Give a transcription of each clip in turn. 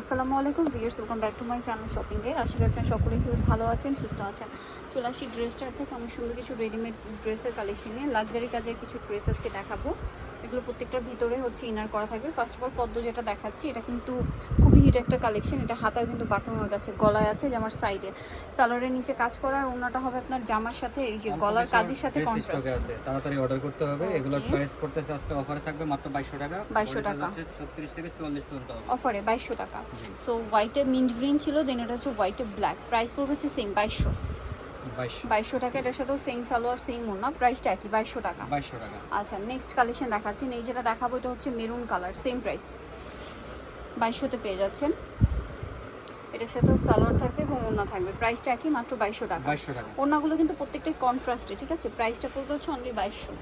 আসসালামু আলাইকুম viewers, welcome back to my channel Shopping Day আশা করি আপনারা সকলেই খুব ভালো আছেন, সুস্থ আছেন। চলে আসি ড্রেসটার থেকে। আমি সুন্দর কিছু রেডিমেড ড্রেসের কালেকশন নিয়ে লাক্সারি কাজের কিছু ড্রেস আজকে দেখাবো। এগুলো প্রত্যেকটার ভিতরে হচ্ছে ইনার করা থাকবে। ফার্স্ট অফ অল পদ্ম যেটা দেখাচ্ছি এটা কিন্তু খুবই হিট একটা কালেকশন এটা হাতায় কিন্তু বাটনের কাছে গলায় আছে জামার সাইডে সালোয়ারের নিচে কাজ করার ওনাটা হবে আপনার জামার সাথে এই যে গলার কাজের সাথে কন্ট্রাস্ট আছে। তাড়াতাড়ি অর্ডার করতে হবে। এগুলোর প্রাইস পড়তেছে আজকে অফারে থাকবে মাত্র 2200 টাকা। 2200 টাকা। হচ্ছে 36 থেকে 44 পর্যন্ত হবে। অফারে বাইশশো টাকা। জি। সো হোয়াইটে মিন্ট গ্রিন ছিল দেন এটা হচ্ছে হোয়াইটে ব্ল্যাক প্রাইস পড়বে হচ্ছে সেম বাইশশো। 2200 বাইশশো। টাকা এটার সাথেও সেম সালোয়ার সেম ওনা প্রাইসটা একই বাইশশো টাকা। 2200 টাকা। আচ্ছা নেক্সট কালেকশন দেখাচ্ছি। এই যেটা দেখাবো এটা হচ্ছে মেরুন কালার সেম প্রাইস বাইশশোতে পেয়ে যাচ্ছেন। এটার সাথেও সালোয়ার থাকবে এবং ওনা থাকবে। প্রাইসটা একই মাত্র বাইশশো টাকা। 2200 টাকা। ওনাগুলো কিন্তু প্রত্যেকটাই কন্ট্রাস্টে ঠিক আছে? প্রাইসটা পড়বে হচ্ছে অনলি বাইশশো।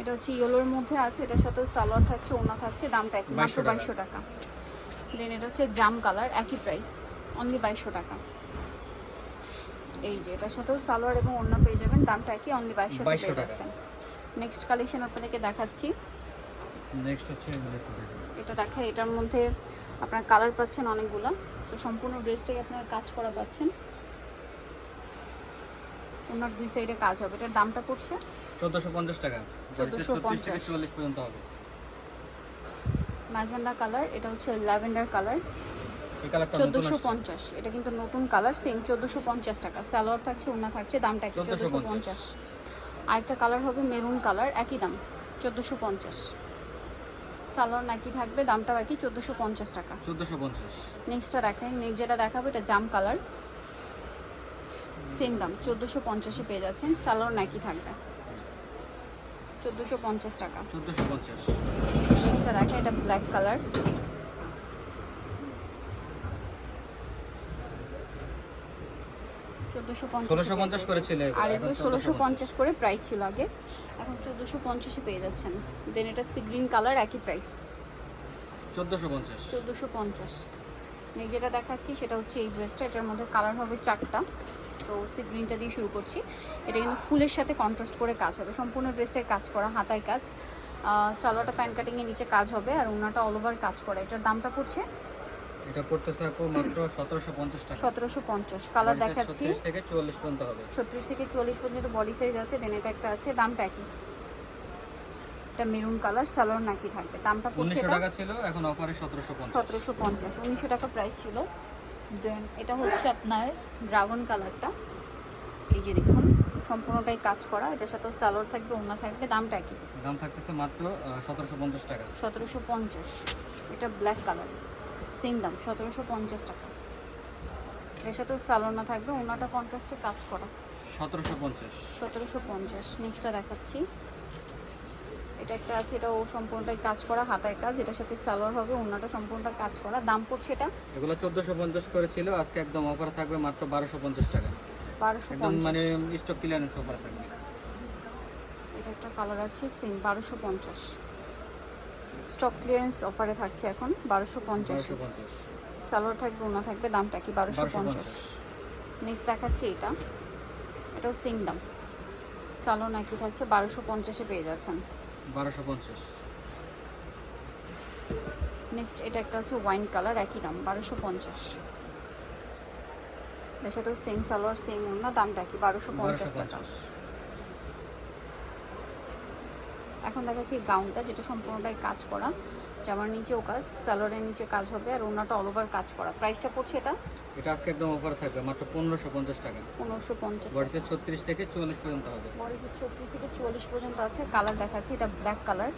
এটা হচ্ছে ইয়েলোর মধ্যে আছে এটার সাথেও সালোয়ার থাকছে ওনা থাকছে দামটা একই মাত্র বাইশশো টাকা। দেন এটা হচ্ছে জাম কালার একই প্রাইস অনলি বাইশশো টাকা। এই যে এটার সাথেও সালোয়ার এবং ওড়না পেয়ে যাবেন দামটা একই অনলি বাইশশো 2200 পেয়ে। যাচ্ছেন নেক্সট কালেকশন আপনাদেরকে দেখাচ্ছি। নেক্সট হচ্ছে দেখুন। এটা দেখা এটার মধ্যে আপনার কালার পাচ্ছেন অনেকগুলো। সো সম্পূর্ণ ড্রেসটাই আপনার কাজ করা পাচ্ছেন। ওনার দুই সাইডে কাজ হবে। এটার দামটা পড়ছে? 1450 টাকা। 1450 থেকে 44 পর্যন্ত হবে। ম্যাজেন্ডা কালার এটা হচ্ছে ল্যাভেন্ডার কালার চোদ্দোশো। পঞ্চাশ এটা কিন্তু নতুন কালার সেম চোদ্দোশো পঞ্চাশ টাকা। সালোয়ার থাকছে ওনা থাকছে দামটা একই চোদ্দোশো 1450 পঞ্চাশ। আরেকটা কালার হবে মেরুন কালার একই দাম চোদ্দোশো পঞ্চাশ। সালোয়ার নাকি থাকবে দামটাও একই চোদ্দোশো পঞ্চাশ টাকা। 1450 নেক্সটটা দেখেন নেক্সট যেটা দেখাবো এটা জাম কালার। সেম দাম চোদ্দোশো পঞ্চাশে পেয়ে যাচ্ছেন সালোয়ার নাকি থাকবে। চোদ্দোশো পঞ্চাশ টাকা। 1450 নেক্সটটা দেখেন এটা ব্ল্যাক কালার। চোদ্দোশো পঞ্চাশ 1650 করেছিল? আর এখন এগুলো ষোলোশো পঞ্চাশ। করে প্রাইস ছিল আগে। এখন চোদ্দোশো পঞ্চাশে পেয়ে যাচ্ছেন। দেন এটা সি গ্রিন কালার একই প্রাইস 1450 চোদ্দোশো পঞ্চাশ। আমি যেটা দেখাচ্ছি সেটা হচ্ছে এই ড্রেসটা এটার মধ্যে কালার হবে চারটা। তো সি গ্রিনটা দিয়ে শুরু করছি। এটা কিন্তু ফুলের সাথে কন্ট্রাস্ট করে কাজ হবে। সম্পূর্ণ ড্রেসটায় কাজ করা হাতায় কাজ। সালোয়ারটা প্যান কাটিংয়ের নিচে কাজ হবে আর ওনাটা অল ওভার কাজ করা। এটার দামটা পড়ছে এটা পড়তেছে আপু মাত্র 1750 টাকা। সতেরোশো পঞ্চাশ কালার Body size দেখাচ্ছি। 36 থেকে 44 পর্যন্ত হবে। ছত্রিশ থেকে চুয়াল্লিশ পর্যন্ত বডি সাইজ আছে দেন এটা একটা আছে দামটা একই। এটা মেরুন কালার সালোয়ার নাকি থাকবে। দামটা পড়ছে 1900 এটা টাকা ছিল এখন অফারে 1750 সতেরোশো পঞ্চাশ। উনিশশো টাকা প্রাইস ছিল। দেন এটা হচ্ছে আপনার ড্রাগন কালারটা এই যে দেখুন সম্পূর্ণটাই কাজ করা এটার সাথে সালোয়ার থাকবে ওনা থাকবে দামটা একই। দাম থাকতেছে মাত্র সতেরোশো পঞ্চাশ টাকা। সতেরোশো পঞ্চাশ এটা ব্ল্যাক কালার সেম দাম সতেরোশো পঞ্চাশ টাকা। এর সাথেও সালোয়ার না থাকবে ওনাটা কন্ট্রাস্টে কাজ করা। সতেরোশো পঞ্চাশ। সতেরোশো পঞ্চাশ নেক্সটটা দেখাচ্ছি। এটা একটা আছে এটাও সম্পূর্ণটাই কাজ করা হাতায় কাজ এটার সাথে সালোয়ার হবে ওনাটা সম্পূর্ণটা কাজ করা। দাম পড়ছে এটা? এগুলো চোদ্দোশো পঞ্চাশ করেছিল আজকে একদম অফার থাকবে মাত্র বারোশো পঞ্চাশ টাকা। বারোশো মানে স্টক ক্লিয়ারেন্স অফার থাকবে। এটা একটা কালার আছে সেম বারোশো পঞ্চাশ। স্টক ক্লিয়ারেন্স অফারে থাকছে এখন বারোশো পঞ্চাশ। সালোয়ার থাকবে ওনা থাকবে দামটা কি বারোশো পঞ্চাশ? নেক্সট দেখাচ্ছি এটা। এটাও সেম দাম। সালোয়ার নাকি থাকছে বারোশো পঞ্চাশে পেয়ে যাচ্ছেন। বারোশো পঞ্চাশ। নেক্সট এটা একটা হচ্ছে ওয়াইন কালার একই দাম বারোশো পঞ্চাশ। এর সাথেও সেম সালোয়ার সেম ওনা দামটা কি বারোশো পঞ্চাশ টাকা পঞ্চাশ এখন দেখাচ্ছি গাউনটা যেটা সম্পূর্ণটাই কাজ করা। জামার নিচেও কাজ সালোয়ারের নিচে কাজ হবে আর ওনাটা অল ওভার কাজ করা। প্রাইসটা পড়ছে এটা? এটা আজকে একদম অফার থাকবে মাত্র পনেরোশো পঞ্চাশ টাকা। পনেরোশো পঞ্চাশ বডিসে ছত্রিশ থেকে চল্লিশ পর্যন্ত হবে। বডিসের ছত্রিশ থেকে চল্লিশ পর্যন্ত আছে কালার দেখাচ্ছি এটা ব্ল্যাক কালার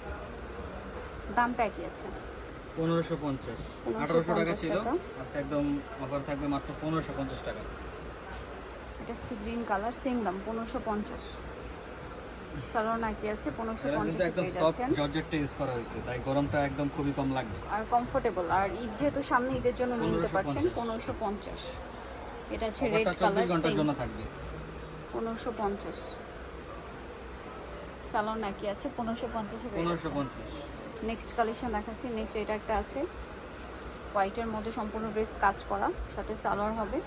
দামটা একই আছে। পনেরোশো পঞ্চাশ। 1550 আঠারোশো টাকা ছিল আজকে একদম অফার থাকবে মাত্র পনেরোশো পঞ্চাশ টাকা। এটা সি গ্রিন কালার সেম দাম পনেরোশো পঞ্চাশ। সালোয়ার নাকি আছে পনেরোশো এটা কিন্তু পঞ্চাশে একদম পেয়ে যাচ্ছেন জর্জেটটা ইউজ করা হয়েছে তাই গরমটা একদম খুবই কম লাগবে। আর কমফোর্টেবল আর ঈদ যেহেতু সামনে ঈদের জন্য নিতে 1550 পারছেন পনেরোশো পঞ্চাশ। এটা আছে রেড কালার ঘণ্টার জন্য থাকবে। পনেরোশো পঞ্চাশ। সালোয়ার নাকি আছে পনেরোশো পঞ্চাশে পেয়ে যাচ্ছেন পঞ্চাশ। নেক্সট কালেকশন দেখাচ্ছি নেক্সট এটা একটা আছে। হোয়াইটের মধ্যে সম্পূর্ণ ড্রেস কাজ করা সাথে সালোয়ার হবে।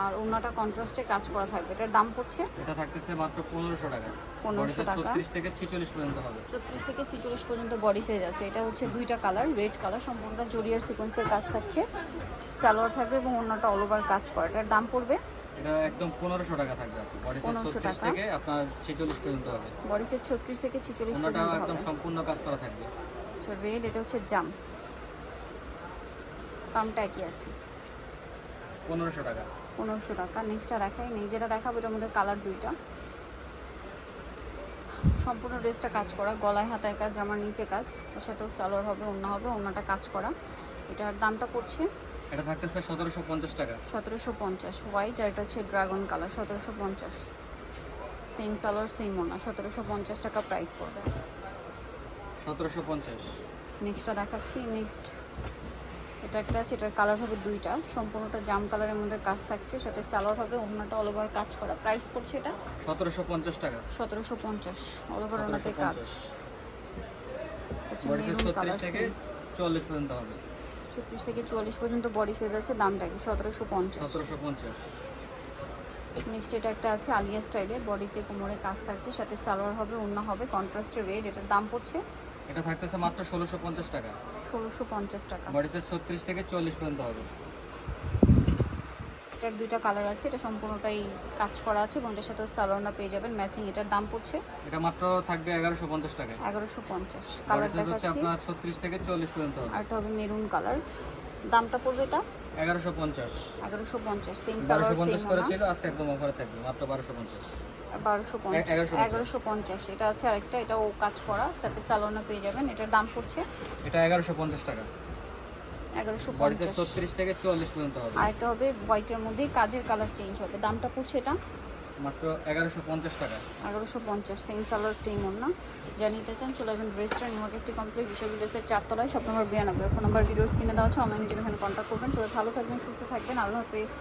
আর ওনাটা কন্ট্রাস্টে কাজ করা থাকবে। এটার দাম পড়ছে? এটা থাকতেছে মাত্র পনেরোশো টাকা। পনেরোশো টাকা। ছত্রিশ থেকে ছিচল্লিশ পর্যন্ত হবে। ছত্রিশ থেকে ছিচল্লিশ পর্যন্ত বডি সাইজ আছে। এটা হচ্ছে দুইটা কালার রেড কালার সম্পূর্ণ জরিয়ার সিকোয়েন্সের কাজ থাকছে। সালোয়ার থাকবে এবং অন্যটা অল ওভার কাজ করা। এটার দাম পড়বে? এটা একদম পনেরোশো টাকা থাকবে বডি সাইজ 1500 ছত্রিশ থেকে আপনার ছেচল্লিশ পর্যন্ত হবে। বডি সাইজ ছত্রিশ থেকে ছিচল্লিশ অন্যটা পর্যন্ত একদম সম্পূর্ণ কাজ করা থাকবে। রেড এটা হচ্ছে জাম। দামটা একই আছে। পনেরোশো টাকা। পনেরোশো টাকা নেক্সটটা দেখাই নেই। যেটা দেখাবো এটার মধ্যে কালার দুইটা। সম্পূর্ণ ড্রেসটা কাজ করা গলায় হাতায় কাজ জামার নিচে কাজ। তার সাথেও সালোয়ার হবে অন্য হবে অন্যটা কাজ করা। এটার দামটা পড়ছে? এটা থাকতেছে সতেরোশো পঞ্চাশ টাকা। সতেরোশো পঞ্চাশ। হোয়াইট আর এটা হচ্ছে ড্রাগন কালার সতেরোশো পঞ্চাশ। সেম সালোয়ার সেম ওনা সতেরোশো পঞ্চাশ টাকা প্রাইস পড়বে। সতেরোশো পঞ্চাশ। নেক্সটটা দেখাচ্ছি। নেক্সট এটা একটা আছে এটার কালার হবে দুইটা। সম্পূর্ণটা জাম কালারের মধ্যে কাজ থাকছে সাথে সালোয়ার হবে অন্যটা অল ওভার কাজ করা। প্রাইস পড়ছে এটা? সতেরোশো পঞ্চাশ টাকা। সতেরোশো পঞ্চাশ অল ওভার ওনাতে কাজ। চল্লিশ পর্যন্ত হবে। ছত্রিশ থেকে চুয়াল্লিশ পর্যন্ত বডি সাইজ আছে দামটা কি? সতেরোশো পঞ্চাশ। সতেরোশো পঞ্চাশ। নেক্সট এটা একটা আছে আলিয়া স্টাইলের বডিতে কোমরে কাজ থাকছে সাথে সালোয়ার হবে অন্য হবে কন্ট্রাস্টের রেড এটার দাম পড়ছে এটা থাকতেছে মাত্র ষোলোশো পঞ্চাশ টাকা। ষোলোশো পঞ্চাশ টাকা। বডি সাইজ ছত্রিশ থেকে চল্লিশ পর্যন্ত হবে। এটার দুইটা কালার আছে এটা সম্পূর্ণটাই কাজ করা আছে এবং এটার সাথে সালোয়ারটা পেয়ে যাবেন। ম্যাচিং এটার দাম পড়ছে এটা মাত্র থাকবে এগারোশো পঞ্চাশ টাকায়। এগারোশো পঞ্চাশ বডি কালার সাইজ হচ্ছে দেখাচ্ছি। আপনার ছত্রিশ থেকে চল্লিশ পর্যন্ত হবে। আর এটা হবে মেরুন কালার দামটা পড়বে এটা? এগারোশো পঞ্চাশ। এগারোশো পঞ্চাশ সেম সালোয়ার সেম করেছিল আজকে একদম অফারে থাকবে মাত্র বারোশো পঞ্চাশ। বারোশো পঞ্চাশ। 1150 এগারোশো পঞ্চাশ। এটা আছে আরেকটা এটাও কাজ করা সাথে সালোয়ারটা পেয়ে যাবেন। এটার দাম পড়ছে? এটা এগারোশো পঞ্চাশ টাকা। এগারোশো পঞ্চাশ। ছত্রিশ থেকে চল্লিশ পর্যন্ত হবে। আর এটা হবে হোয়াইটের মধ্যে কাজের কালার চেঞ্জ হবে। দামটা পড়ছে এটা? মাত্র এগারোশো পঞ্চাশ টাকা। এগারোশো পঞ্চাশ সেম সালোয়ার সেম ওর না? যা নিতে চান চলে আসবেন ড্রেসটা নিউমার্কেস্টি কমপ্লিট বিশ্ববিদ্যালয় ড্রেসের চারতলায় সব নম্বর বিয়ানব্বই ফোন নাম্বার ভিডিওস কিনে দেওয়া আছে অনলাইনে জন্য এখানে কন্ট্যাক্ট করবেন। সবাই ভালো থাকবেন সুস্থ থাকবেন। আল্লাহ হাফেজ।